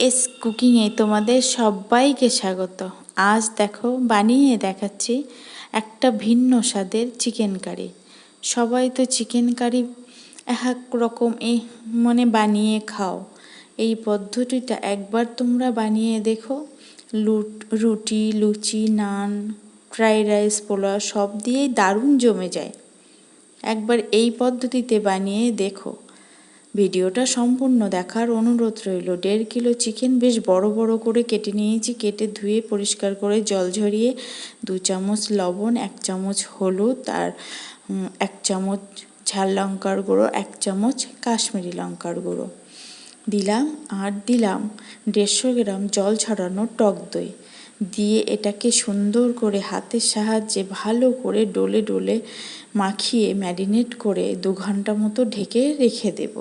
S কুকিংয়ে তোমাদের সবাইকে স্বাগত। আজ দেখো বানিয়ে দেখাচ্ছি একটা ভিন্ন স্বাদের চিকেন কারি। সবাই তো চিকেন কারি এক রকম এই মানে বানিয়ে খাও। এই পদ্ধতিটা একবার তোমরা বানিয়ে দেখো। লুট, রুটি, লুচি, নান, ফ্রাইড রাইস, পোলাও সব দিয়েই দারুণ জমে যায়। একবার এই পদ্ধতিতে বানিয়ে দেখো। ভিডিওটা সম্পূর্ণ দেখার অনুরোধ রইল। দেড় কিলো চিকেন বেশ বড় বড় করে কেটে নিয়েছি। কেটে ধুয়ে পরিষ্কার করে জল ঝরিয়ে দু চামচ লবণ, এক চামচ হলুদ আর এক চামচ ঝাল লঙ্কার গুঁড়ো, এক চামচ কাশ্মীরি লঙ্কার গুঁড়ো। দিলাম আর দিলাম। দেড়শো গ্রাম জল ছড়ানো টক দই। দিয়ে এটাকে সুন্দর করে হাতের সাহায্যে ভালো করে ডলে ডলে মাখিয়ে ম্যারিনেট করে দু ঘণ্টা মতো ঢেকে রেখে দেব।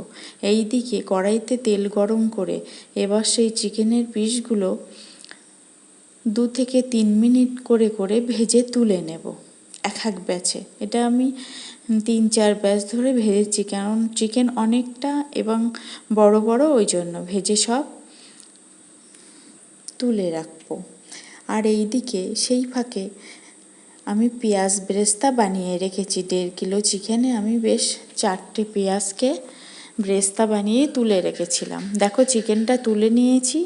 এই দিকে কড়াইতে তেল গরম করে এবার সেই চিকেনের পিসগুলো দু থেকে তিন মিনিট করে করে ভেজে তুলে নেব। এক এক ব্যাচে। এটা আমি তিন চার ব্যাচ ধরে ভেজেছি, কারণ চিকেন অনেকটা এবং বড় বড়, ওই জন্য ভেজে সব তুলে রাখব। আর এই দিকে সেই ফাঁকে আমি পেঁয়াজ ব্রেস্তা বানিয়ে রেখেছি, দেড় কিলো চিকেনে আমি বেশ চারটে পেঁয়াজকে ব্রেস্তা বানিয়ে তুলে রেখেছিলাম। দেখো চিকেনটা তুলে নিয়েছি,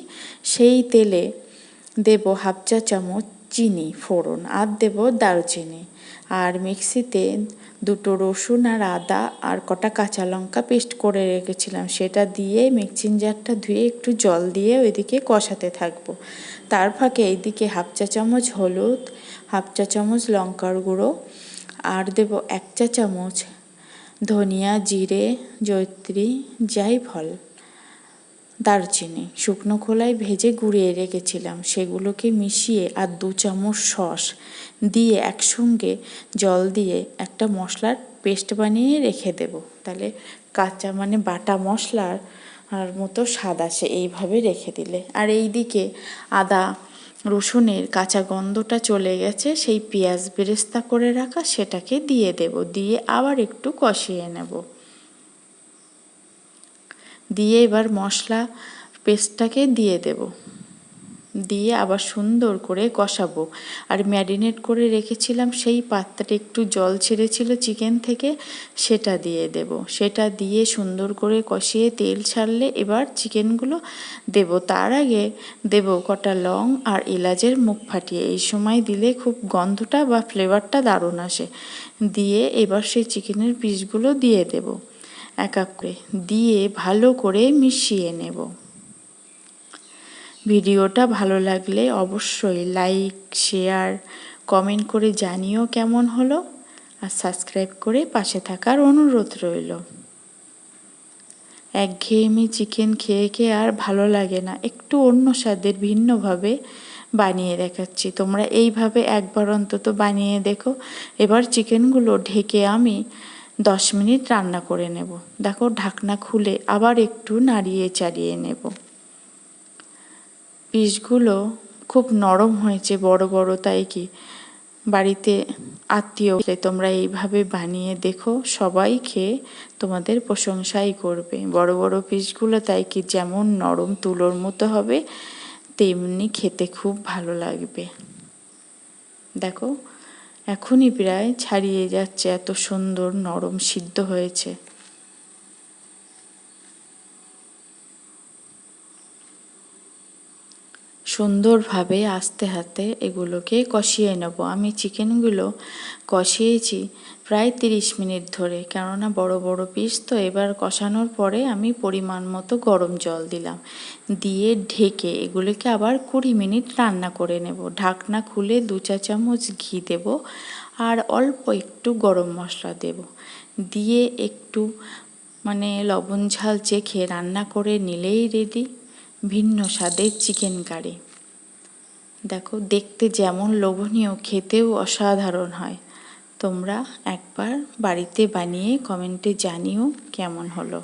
সেই তেলে দেব হাফ চা চামচ চিনি ফোড়ন, আর দেব দারুচিনি। আর মিক্সিতে দুটো রসুন আর আদা আর কটা কাঁচা লঙ্কা পেস্ট করে রেখেছিলাম। সেটা দিয়ে মিক্সিং জারটা ধুয়ে একটু জল দিয়ে ওইদিকে কষাতে থাকব। তার ফাঁকে এইদিকে হাফ চা চামচ হলুদ, হাফ চা চামচ লঙ্কার গুঁড়ো আর দেব এক চা চামচ ধনিয়া, জিরে জৈত্রী জাইফল দারচিনি। শুকনো খোলায় ভেজে গুঁড়িয়ে রেখেছিলাম। সেগুলোকে মিশিয়ে আর দু চামচ সস দিয়ে একসঙ্গে জল দিয়ে একটা মশলার পেস্ট বানিয়ে রেখে দেব। তাহলে কাঁচা মানে বাটা মশলার, আর মতো স্বাদ আসে এইভাবে রেখে দিলে। আর এই দিকে আদা, রসুনের কাঁচা গন্ধটা চলে গেছে, সেই পেঁয়াজ বেরেস্তা করে রাখা সেটাকে দিয়ে দেব। দিয়ে আবার একটু কষিয়ে নেব। দিয়ে এবার মশলা পেস্টটাকে দিয়ে দেব। দিয়ে আবার সুন্দর করে কষাবো। আর ম্যারিনেট করে রেখেছিলাম, সেই পাত্রে একটু জল ছেড়েছিল চিকেন থেকে, সেটা দিয়ে দেব। সেটা দিয়ে সুন্দর করে কষিয়ে তেল ছাড়লে এবার চিকেনগুলো দেব। তার আগে দেব কটা লং আর এলাচের মুখ ফাটিয়ে। এই সময় দিলে খুব গন্ধটা বা ফ্লেভারটা দারুণ আসে। দিয়ে এবার সেই চিকেনের পিসগুলো দিয়ে দেব। এক এক করে দিয়ে ভালো করে মিশিয়ে নেব। ভিডিওটা ভালো লাগলে অবশ্যই লাইক, শেয়ার, কমেন্ট করে জানিও কেমন হলো আর সাবস্ক্রাইব করে পাশে থাকার অনুরোধ রইল। একঘেয়েমি চিকেন খেয়ে খেয়ে আর ভালো লাগে না, একটু অন্য স্বাদের ভিন্নভাবে বানিয়ে দেখাচ্ছি। তোমরা এইভাবে একবার অন্তত বানিয়ে দেখো। এবার চিকেনগুলো ঢেকে আমি দশ মিনিট রান্না করে নেব। দেখো ঢাকনা খুলে আবার একটু নাড়িয়ে চাড়িয়ে নেব। পিসগুলো খুব নরম হয়েছে, বড় বড়, তাই কি? বাড়িতে আত্মীয় তোমরা এইভাবে বানিয়ে দেখো, সবাই খেয়ে তোমাদের প্রশংসাই করবে। বড় বড় পিসগুলো, তাই কি, যেমন নরম তুলোর মতো হবে, তেমনি খেতে খুব ভালো লাগবে। দেখো এখনই প্রায় ছাড়িয়ে যাচ্ছে এত সুন্দর নরম সিদ্ধ হয়েছে। সুন্দরভাবে আস্তে হাতে এগুলোকে কষিয়ে নেব। আমি চিকেনগুলো কষিয়েছি প্রায় তিরিশ মিনিট ধরে, কেননা বড় বড় পিস তো এবার কষানোর পরে আমি পরিমাণ মতো গরম জল দিলাম। দিয়ে ঢেকে এগুলোকে আবার কুড়ি মিনিট রান্না করে নেব। ঢাকনা খুলে দু চা চামচ ঘি দেব আর অল্প একটু গরম মশলা দেব। দিয়ে একটু মানে লবণ ঝাল চেখে রান্না করে নিলেই রেডি ভিন্ন স্বাদের চিকেন কারি দেখো, দেখতে যেমন লোভনীয়, খেতেও অসাধারণ হয়। তোমরা একবার বাড়িতে বানিয়ে কমেন্টে জানিও কেমন হলো।